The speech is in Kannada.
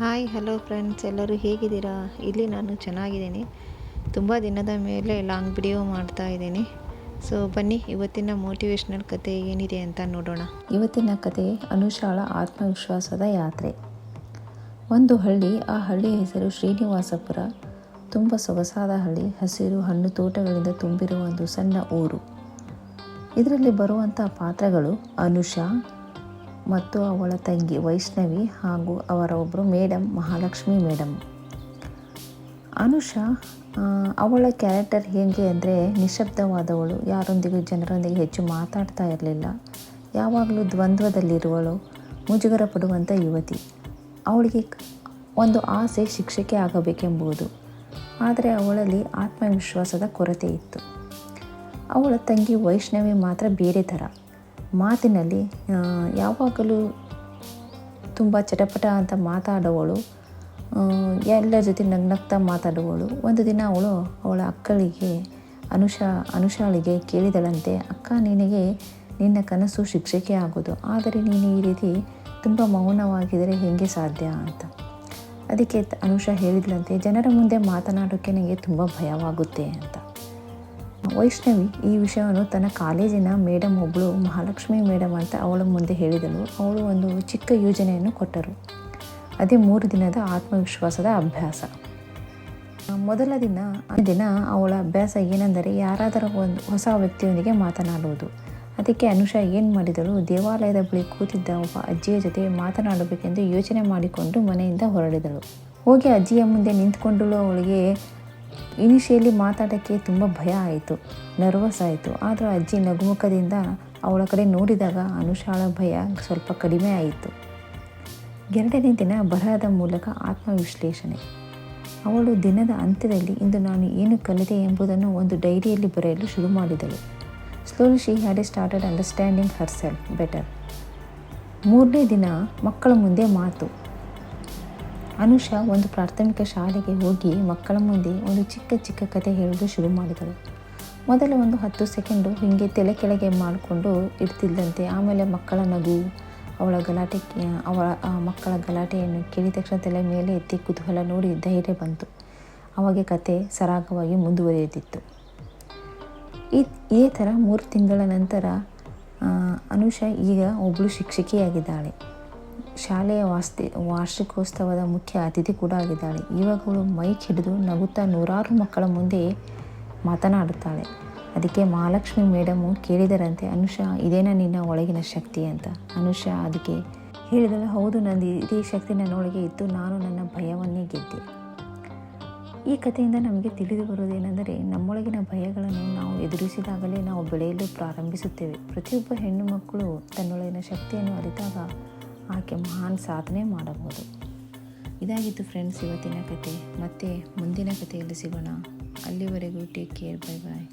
ಹಾಯ್ ಹಲೋ ಫ್ರೆಂಡ್ಸ್ ಎಲ್ಲರೂ ಹೇಗಿದ್ದೀರಾ? ಇಲ್ಲಿ ನಾನು ಚೆನ್ನಾಗಿದ್ದೀನಿ. ತುಂಬ ದಿನದ ಮೇಲೆ ಲಾಂಗ್ ವಿಡಿಯೋ ಮಾಡ್ತಾ ಇದ್ದೀನಿ. ಸೊ ಬನ್ನಿ, ಇವತ್ತಿನ ಮೋಟಿವೇಶ್ನಲ್ ಕತೆ ಏನಿದೆ ಅಂತ ನೋಡೋಣ. ಇವತ್ತಿನ ಕತೆ, ಅನುಷಾಳ ಆತ್ಮವಿಶ್ವಾಸದ ಯಾತ್ರೆ. ಒಂದು ಹಳ್ಳಿ, ಆ ಹಳ್ಳಿಯ ಹೆಸರು ಶ್ರೀನಿವಾಸಪುರ. ತುಂಬ ಸೊಗಸಾದ ಹಳ್ಳಿ, ಹಸಿರು ಹಣ್ಣು ತೋಟಗಳಿಂದ ತುಂಬಿರುವ ಒಂದು ಸಣ್ಣ ಊರು. ಇದರಲ್ಲಿ ಬರುವಂಥ ಪಾತ್ರಗಳು ಅನುಷಾ ಮತ್ತು ಅವಳ ತಂಗಿ ವೈಷ್ಣವಿ ಹಾಗೂ ಅವರ ಒಬ್ಬರು ಮೇಡಮ್ ಮಹಾಲಕ್ಷ್ಮಿ ಮೇಡಮ್ ಅನುಷಾ ಅವಳ ಕ್ಯಾರೆಕ್ಟರ್ ಹೇಗೆ ಅಂದರೆ ನಿಶಬ್ದವಾದವಳು ಯಾರೊಂದಿಗೂ ಜನರೊಂದಿಗೆ ಹೆಚ್ಚು ಮಾತಾಡ್ತಾ ಇರಲಿಲ್ಲ. ಯಾವಾಗಲೂ ದ್ವಂದ್ವದಲ್ಲಿರುವಳು ಮುಜುಗರ ಪಡುವಂಥ ಯುವತಿ. ಅವಳಿಗೆ ಒಂದು ಆಸೆ ಶಿಕ್ಷಕಿ ಆಗಬೇಕೆಂಬುದು ಆದರೆ ಅವಳಲ್ಲಿ ಆತ್ಮವಿಶ್ವಾಸದ ಕೊರತೆ ಇತ್ತು. ಅವಳ ತಂಗಿ ವೈಷ್ಣವಿ ಮಾತ್ರ ಬೇರೆ ಥರ. ಮಾತಿನಲ್ಲಿ ಯಾವಾಗಲೂ ತುಂಬ ಚಟಪಟ ಅಂತ ಮಾತಾಡುವಳು. ಎಲ್ಲರ ಜೊತೆ ನಗ್ನಗ್ತಾ ಮಾತಾಡುವಳು. ಒಂದು ದಿನ ಅವಳು ಅವಳ ಅಕ್ಕಳಿಗೆ, ಅನುಷಾ, ಅನುಷಾಳಿಗೆ ಕೇಳಿದಳಂತೆ, ಅಕ್ಕ, ನಿನಗೆ ನಿನ್ನ ಕನಸು ಶಿಕ್ಷಕಿ ಆಗೋದು. ಆದರೆ ನೀನು ಈ ರೀತಿ ತುಂಬ ಮೌನವಾಗಿದ್ದರೆ ಹೇಗೆ ಸಾಧ್ಯ? ಅಂತ. ಅದಕ್ಕೆ ಅನುಷಾ ಹೇಳಿದ್ಲಂತೆ, ಜನರ ಮುಂದೆ ಮಾತನಾಡೋಕ್ಕೆ ನನಗೆ ತುಂಬ ಭಯವಾಗುತ್ತೆ ಅಂತ. ವೈಷ್ಣವಿ ಈ ವಿಷಯವನ್ನು ತನ್ನ ಕಾಲೇಜಿನ ಮೇಡಮ್ ಒಬ್ಬಳು ಮಹಾಲಕ್ಷ್ಮಿ ಮೇಡಮ್ ಅಂತ ಅವಳ ಮುಂದೆ ಹೇಳಿದಳು. ಅವಳು ಒಂದು ಚಿಕ್ಕ ಯೋಜನೆಯನ್ನು ಕೊಟ್ಟರು. ಅದೇ ಮೂರು ದಿನದ ಆತ್ಮವಿಶ್ವಾಸದ ಅಭ್ಯಾಸ. ಮೊದಲ ದಿನ ದಿನ ಅವಳ ಅಭ್ಯಾಸ ಏನೆಂದರೆ ಯಾರಾದರೂ ಒಂದು ಹೊಸ ವ್ಯಕ್ತಿಯೊಂದಿಗೆ ಮಾತನಾಡುವುದು. ಅದಕ್ಕೆ ಅನುಷಾ ಏನು ಮಾಡಿದಳು? ದೇವಾಲಯದ ಬಳಿ ಕೂತಿದ್ದ ಒಬ್ಬ ಅಜ್ಜಿಯ ಜೊತೆ ಮಾತನಾಡಬೇಕೆಂದು ಯೋಚನೆ ಮಾಡಿಕೊಂಡು ಮನೆಯಿಂದ ಹೊರಡಿದಳು. ಹೋಗಿ ಅಜ್ಜಿಯ ಮುಂದೆ ನಿಂತ್ಕೊಂಡಳು ಅವಳಿಗೆ ಇನಿಷಿಯಲಿ ಮಾತಾಡೋಕ್ಕೆ ತುಂಬ ಭಯ ಆಯಿತು, ನರ್ವಸ್ ಆಯಿತು. ಆದರೂ ಅಜ್ಜಿ ನಗುಮುಖದಿಂದ ಅವಳ ಕಡೆ ನೋಡಿದಾಗ ಅನುಷಾಳ ಭಯ ಸ್ವಲ್ಪ ಕಡಿಮೆ ಆಯಿತು. ಎರಡನೇ ದಿನ ಬರಹದ ಮೂಲಕ ಆತ್ಮವಿಶ್ಲೇಷಣೆ. ಅವಳು ದಿನದ ಅಂತ್ಯದಲ್ಲಿ ಇಂದು ನಾನು ಏನು ಕಲಿತೆ ಎಂಬುದನ್ನು ಒಂದು ಡೈರಿಯಲ್ಲಿ ಬರೆಯಲು ಶುರು ಮಾಡಿದಳು. Slowly she had a started understanding herself better ಮೂರನೇ ದಿನ ಮಕ್ಕಳ ಮುಂದೆ ಮಾತು. ಅನುಷಾ ಒಂದು ಪ್ರಾಥಮಿಕ ಶಾಲೆಗೆ ಹೋಗಿ ಮಕ್ಕಳ ಮುಂದೆ ಒಂದು ಚಿಕ್ಕ ಚಿಕ್ಕ ಕತೆ ಹೇಳೋದು ಶುರು ಮಾಡಿದಳು. ಮೊದಲು ಒಂದು ಹತ್ತು ಸೆಕೆಂಡು ಹೀಗೆ ತಲೆ ಕೆಳಗೆ ಮಾಡಿಕೊಂಡು ಇರ್ತಿದ್ದಂತೆ, ಆಮೇಲೆ ಮಕ್ಕಳ ನಗು, ಅವಳ ಗಲಾಟೆ ಅವಳ ಮಕ್ಕಳ ಗಲಾಟೆಯನ್ನು ಕೇಳಿದ ತಕ್ಷಣ ತಲೆ ಮೇಲೆ ಎತ್ತಿ ಕುತೂಹಲ ನೋಡಿ ಧೈರ್ಯ ಬಂತು. ಅವಾಗೆ ಕತೆ ಸರಾಗವಾಗಿ ಮುಂದುವರಿಯುತ್ತಿತ್ತು ಈ ಇದೇ ಥರ ಮೂರು ತಿಂಗಳ ನಂತರ ಅನುಷಾ ಈಗ ಒಬ್ಬಳು ಶಿಕ್ಷಕಿಯಾಗಿದ್ದಾಳೆ. ಶಾಲೆಯ ವಾಸ್ತಿ, ವಾರ್ಷಿಕೋತ್ಸವದ ಮುಖ್ಯ ಅತಿಥಿ ಕೂಡ ಆಗಿದ್ದಾಳೆ. ಇವಾಗ ಅವಳು ಮೈಕ್ ಹಿಡಿದು ನಗುತ್ತಾ ನೂರಾರು ಮಕ್ಕಳ ಮುಂದೆ ಮಾತನಾಡುತ್ತಾಳೆ. ಅದಕ್ಕೆ ಮಹಾಲಕ್ಷ್ಮಿ ಮೇಡಮು ಕೇಳಿದರಂತೆ, ಅನುಷಾ, ಇದೇನ ನಿನ್ನ ಒಳಗಿನ ಶಕ್ತಿ ಅಂತ. ಅನುಷಾ, ಅದಕ್ಕೆ ಹೇಳಿದಳು ಹೌದು, ನಂದು ಇದೇ ಶಕ್ತಿ ನನ್ನೊಳಗೆ ಇತ್ತು, ನಾನು ನನ್ನ ಭಯವನ್ನೇ ಗೆದ್ದೆ. ಈ ಕಥೆಯಿಂದ ನಮಗೆ ತಿಳಿದು ಬರುವುದೇನೆಂದರೆ, ನಮ್ಮೊಳಗಿನ ಭಯಗಳನ್ನು ನಾವು ಎದುರಿಸಿದಾಗಲೇ ನಾವು ಬೆಳೆಯಲು ಪ್ರಾರಂಭಿಸುತ್ತೇವೆ. ಪ್ರತಿಯೊಬ್ಬ ಹೆಣ್ಣು ಮಕ್ಕಳು ತನ್ನೊಳಗಿನ ಶಕ್ತಿಯನ್ನು ಅರಿತಾಗ ಆಕೆ ಮಹಾನ್ ಸಾಧನೆ ಮಾಡಬಹುದು. ಇದಾಗಿತ್ತು ಫ್ರೆಂಡ್ಸ್ ಇವತ್ತಿನ ಕತೆ. ಮತ್ತೆ ಮುಂದಿನ ಕಥೆಯಲ್ಲಿ ಸಿಗೋಣ. ಅಲ್ಲಿವರೆಗೂ ಟೇಕ್ ಕೇರ್ ಬೈ ಬಾಯ್